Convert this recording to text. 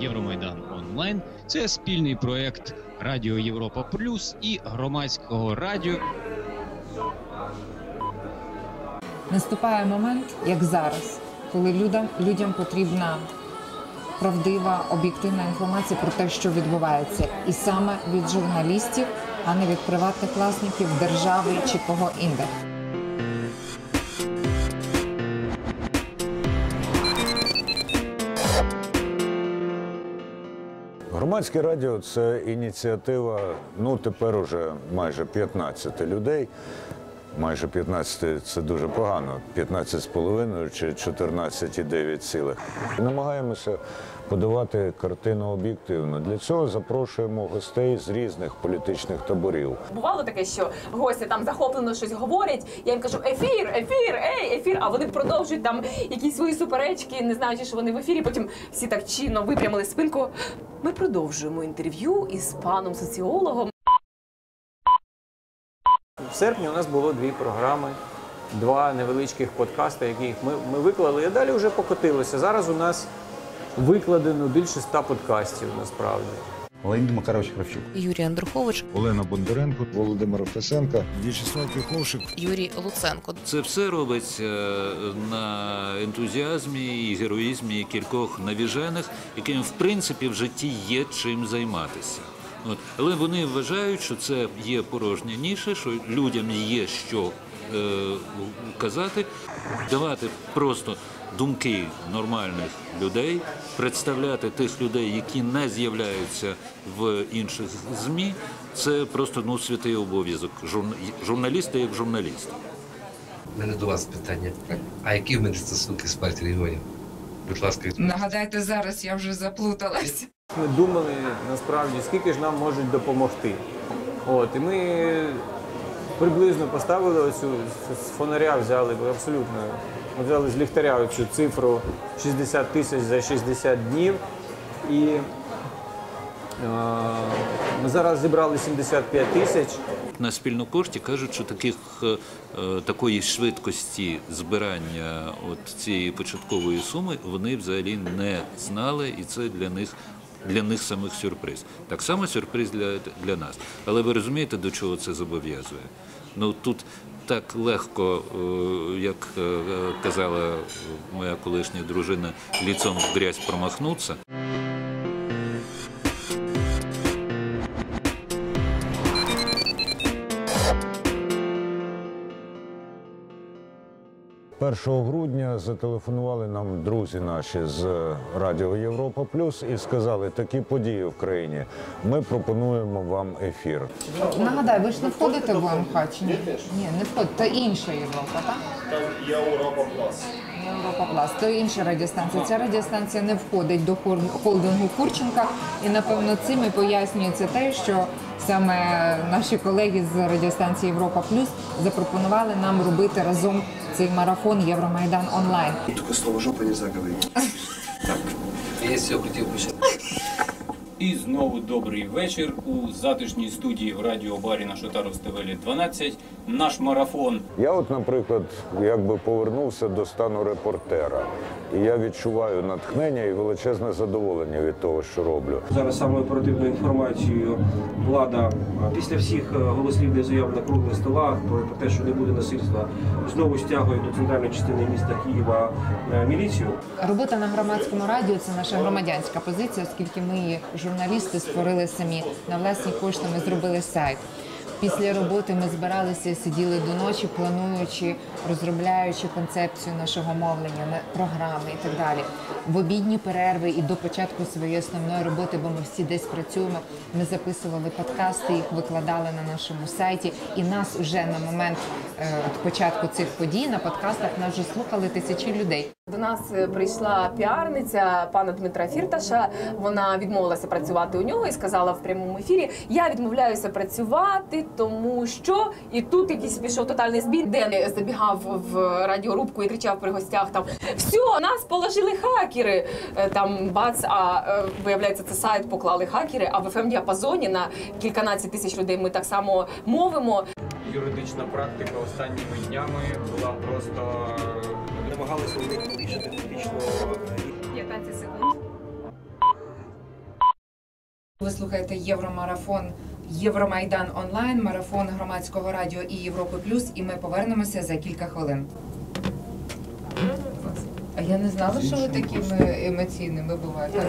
Євромайдан онлайн це спільний проект Радіо Європа Плюс і громадського радіо. Наступає момент, як зараз, коли людям, людям потрібна правдива, об'єктивна інформація про те, що відбувається, і саме від журналістів, а не від приватних власників держави чи кого інде. Громадське радіо це ініціатива, ну тепер уже майже 15 людей. Майже 15 це дуже погано. 15 з половиною чи 14,9 цілих. Намагаємося подавати картину об'єктивно. Для цього запрошуємо гостей з різних політичних таборів. Бувало таке, що гості там захоплено щось говорять. Я їм кажу ефір, ефір, ей, ефір. А вони продовжують там якісь свої суперечки, не знаючи, що вони в ефірі. Потім всі так чинно випрямили спинку. Ми продовжуємо інтерв'ю із паном соціологом. В серпні у нас було дві програми, два невеличких подкасти, яких ми, ми виклали, і далі вже покотилося. Зараз у нас викладено більше ста подкастів насправді. Леонід Макарович Кравчук. Юрій Андрухович, Олена Бондаренко, Володимир Фесенко, В'ячеслав Піховшик. Юрій Луценко. Це все робиться на ентузіазмі і героїзмі кількох навіжених, яким в принципі в житті є чим займатися. От. Але вони вважають, що це є порожня ніша, що людям є що е, казати, давати просто думки нормальних людей, представляти тих людей, які не з'являються в інших ЗМІ. Це просто ну, святий обов'язок журна- журналіста як журналіста. У мене до вас питання. А які в мене стосунки з партією регіонів? Будь ласка, відповідь. Нагадайте зараз, я вже заплуталась. Ми думали насправді, скільки ж нам можуть допомогти. От, і ми приблизно поставили оцю з фонаря, взяли абсолютно. Ми взяли з ліхтаря оцю цифру 60 тисяч за 60 днів. І е, ми зараз зібрали 75 тисяч. На спільнокошті кажуть, що таких, е, е, такої швидкості збирання от цієї початкової суми вони взагалі не знали, і це для них. Для них самих сюрприз. Так само сюрприз для, для нас. Але ви розумієте, до чого це зобов'язує? Ну тут так легко, е, як е, казала моя колишня дружина, ліцом в грязь промахнутися. 1 грудня зателефонували нам друзі наші з Радіо Європа Плюс і сказали, такі події в країні. Ми пропонуємо вам ефір. Нагадаю, ви ж не входите в ОМХ чи ні? Ні, не входите. Це інша Європа, так? Там є Європа Плюс. То інша радіостанція. Ця радіостанція не входить до холдингу Курченка. І напевно цим і пояснюється те, що саме наші колеги з радіостанції Європа Плюс запропонували нам робити разом цей марафон Євромайдан онлайн. Тільки слово жопа не заговорити. Так. Я все хотів почати. І знову добрий вечір у затишній студії в радіобарі на Шотаровстевелі 12. Наш марафон. Я, от, наприклад, якби повернувся до стану репортера, і я відчуваю натхнення і величезне задоволення від того, що роблю. Зараз самою оперативною інформацією влада після всіх е, голослівних заяв на круглих столах про те, що не буде насильства, знову стягує до центральної частини міста Києва е, міліцію. Робота на громадському радіо це наша громадянська позиція, оскільки ми її журналісти створили самі на власні кошти. Ми зробили сайт. Після роботи ми збиралися, сиділи до ночі, плануючи, розробляючи концепцію нашого мовлення, програми і так далі. В обідні перерви і до початку своєї основної роботи, бо ми всі десь працюємо. Ми записували подкасти, їх викладали на нашому сайті. І нас вже на момент е, початку цих подій на подкастах нас вже слухали тисячі людей. До нас е, прийшла піарниця пана Дмитра Фірташа. Вона відмовилася працювати у нього і сказала в прямому ефірі: Я відмовляюся працювати, тому що і тут якийсь пішов тотальний збій, де забігав в радіорубку і кричав при гостях там все, нас положили хакери. Е, Там бац, а е, виявляється, це сайт поклали хакери. А в fm діапазоні на кільканадцять тисяч людей ми так само мовимо. юридична практика останніми днями була просто Намагалися у них повішати фактично 15 секунд. Ви слухаєте Євромарафон Євромайдан онлайн, марафон громадського радіо і Європи Плюс. І ми повернемося за кілька хвилин. А я не знала, що ви такими емоційними буваєте.